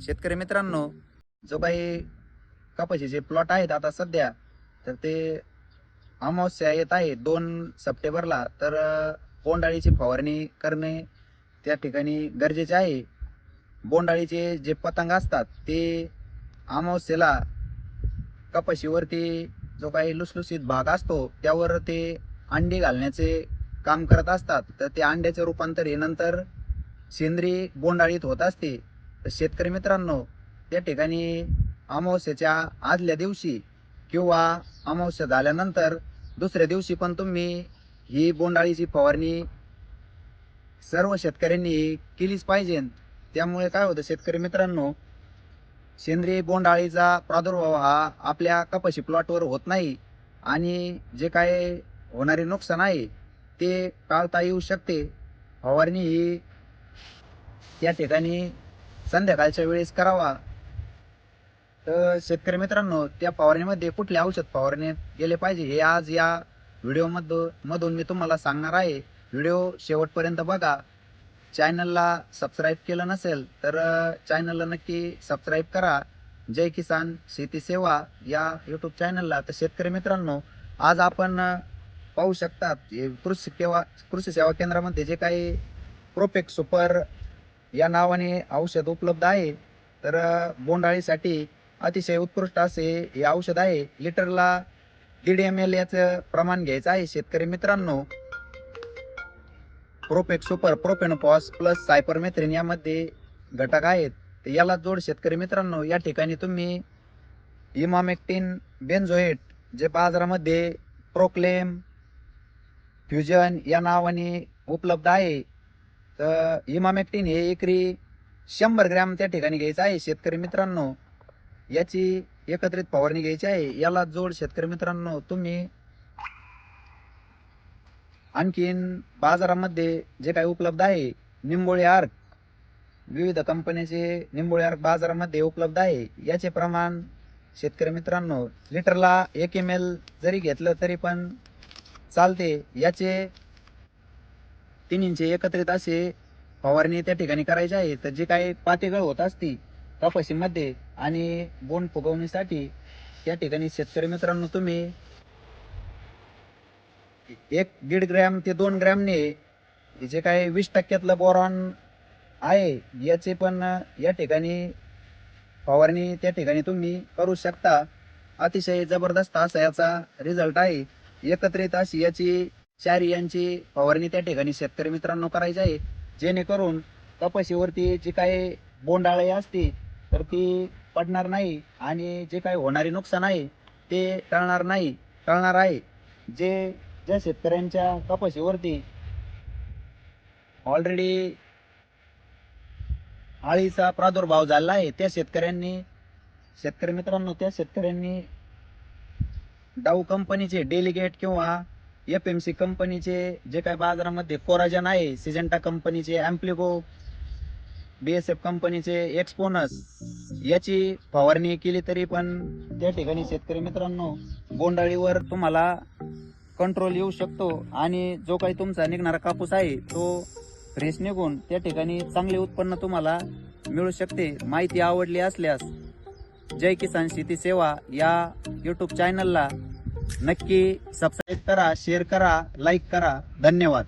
शेतकरी मित्रांनो जो काही कपाशीचे प्लॉट आहेत आता सध्या तर ते अमावस्या येत आहे दोन सप्टेंबरला. तर बोंडाळीची फवारणी करणे त्या ठिकाणी गरजेचे आहे. बोंडाळीचे जे पतंग असतात ते अमावस्येला कपाशीवरती जो काही लुसलुसीत भाग असतो त्यावर ते अंडी घालण्याचे काम करत असतात. तर ते अंड्याचे रूपांतर हे नंतर सेंद्रिय बोंडाळीत होत असते. तर शेतकरी मित्रांनो त्या ठिकाणी अमावस्याच्या आदल्या दिवशी किंवा अमावस्या झाल्यानंतर दुसऱ्या दिवशी पण तुम्ही ही बोंडाळीची फवारणी सर्व शेतकऱ्यांनी केलीच पाहिजे. त्यामुळे काय होतं शेतकरी मित्रांनो सेंद्रिय बोंडाळीचा प्रादुर्भाव हा आपल्या कपाशी प्लॉटवर होत नाही आणि जे काय होणारे नुकसान आहे ते टाळता येऊ शकते. फवारणी ही त्या ठिकाणी संध्याकाळच्या वेळेस करावा. तर शेतकरी मित्रांनो त्या फवारणीमध्ये कुठले औषध फवारणी गेले पाहिजे हे आज या व्हिडिओ मधून मी तुम्हाला सांगणार आहे. व्हिडिओ शेवटपर्यंत बघा. चॅनलला सबस्क्राईब केलं नसेल तर चॅनलला नक्की सबस्क्राईब करा. जय किसान शेती सेवा या यूट्यूब चॅनलला तर शेतकरी मित्रांनो आज आपण पाहू शकतात कृषी सेवा कृषी सेवा केंद्रामध्ये जे काही प्रोपेक सुपर या नावाने औषध उपलब्ध आहे. तर बोंडाळीसाठी अतिशय उत्कृष्ट असे हे औषध आहे. लिटरला दीड एम एल याचं प्रमाण घ्यायचं आहे शेतकरी मित्रांनो. प्रोपेक सुपर प्रोपेनोपॉस प्लस सायपरमेथ्रिन यामध्ये घटक आहेत. तर याला जोड शेतकरी मित्रांनो या ठिकाणी तुम्ही इमामेक्टिन बेन्झोएट जे बाजारामध्ये प्रोक्लेम फ्युजन या नावाने उपलब्ध आहे. तर इमामेक्टिन हे एकरी शंभर ग्रॅम त्या ठिकाणी घ्यायचं आहे शेतकरी मित्रांनो. याची एकत्रित फवारणी घ्यायची आहे. याला जोड शेतकरी मित्रांनो तुम्ही आणखीन बाजारामध्ये जे काही उपलब्ध आहे निंबोळी आर्क विविध कंपन्याचे निंबोळी आर्क बाजारामध्ये उपलब्ध आहे. याचे प्रमाण शेतकरी मित्रांनो लिटरला एक एम एल जरी घेतलं तरी पण चालते. याचे तिन्हींचे एकत्रित असे फवारणी त्या ठिकाणी करायची आहे. तर जे काही पातेगळ होत असती कपाशीमध्ये आणि बोंड फुगवणीसाठी त्या ठिकाणी शेतकरी मित्रांनो तुम्ही एक दीड ग्रॅम ते दोन ग्रॅमने जे काही वीस टक्क्यातलं बोरॉन आहे याचे पण या ठिकाणी फवारणी त्या ठिकाणी तुम्ही करू शकता. अतिशय जबरदस्त असा याचा रिझल्ट आहे. एकत्रित अशी याची चार यांची फवारणी त्या ठिकाणी शेतकरी मित्रांनो करायची आहे. जेणेकरून कपाशीवरती जी काही बोंडाळे असते तर ती पडणार नाही आणि जे काही होणारे नुकसान आहे ते टळणार नाही. टळणार आहे. जे ज्या शेतकऱ्यांच्या कपाशीवरती ऑलरेडी आळीचा प्रादुर्भाव झाला आहे त्या शेतकऱ्यांनी शेतकरी मित्रांनो त्या शेतकऱ्यांनी डाऊ कंपनीचे डेलिगेट किंवा एफ एम सी कंपनीचे जे काही बाजारामध्ये कोराजन आहे सिजेंटा कंपनीचे अँप्लिको बी एस एफ कंपनीचे एक्सपोनस याची फवारणी केली तरी पण त्या ठिकाणी शेतकरी मित्रांनो बोंडाळीवर तुम्हाला कंट्रोल येऊ शकतो आणि जो काही तुमचा निघणारा कापूस आहे तो फ्रेश निघून त्या ठिकाणी चांगले उत्पन्न तुम्हाला मिळू शकते. माहिती आवडली असल्यास जय किसान शेती सेवा या यूट्यूब चॅनलला नक्की सबस्क्राईब करा शेअर करा लाईक करा. धन्यवाद.